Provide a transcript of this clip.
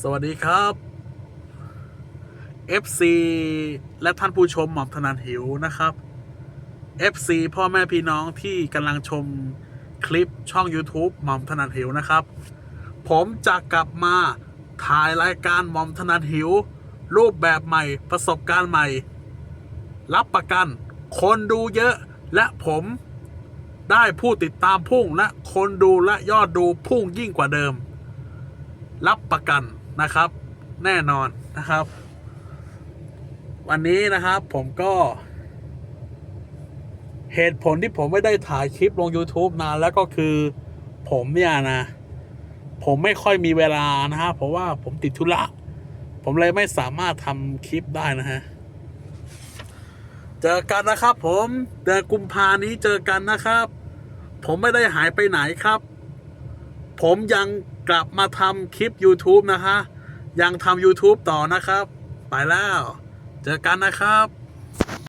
สวัสดีครับ FC และท่านผู้ชมหมอมถนันหิวนะครับ FC พ่อแม่พี่น้องที่กำลังชมคลิปช่อง YouTube หมอมถนันหิวนะครับ ผมจะกลับมาถ่ายรายการหมอมถนันหิว รูปแบบใหม่ประสบการณ์ใหม่ รับประกัน คนดูเยอะและผมได้ผู้ติดตามพุ่งและคนดูและยอดดูพุ่งยิ่งกว่าเดิม รับประกันนะครับ แน่นอนนะครับ วันนี้นะครับผมก็ เหตุผลที่ผมไม่ได้ถ่ายคลิปลง YouTube นานแล้วก็คือผมเนี่ยนะ ผมไม่ค่อยมีเวลานะฮะเพราะว่าผมติดธุระผมเลยไม่สามารถทำคลิปได้นะฮะเจอกันนะครับผมเดือนกุมภานี้เจอกันนะครับ ผมไม่ได้หายไปไหนครับ ผมยังกลับมาทำคลิป YouTube นะฮะ ยังทำ YouTube ต่อนะครับ ไปแล้ว เจอกันนะครับ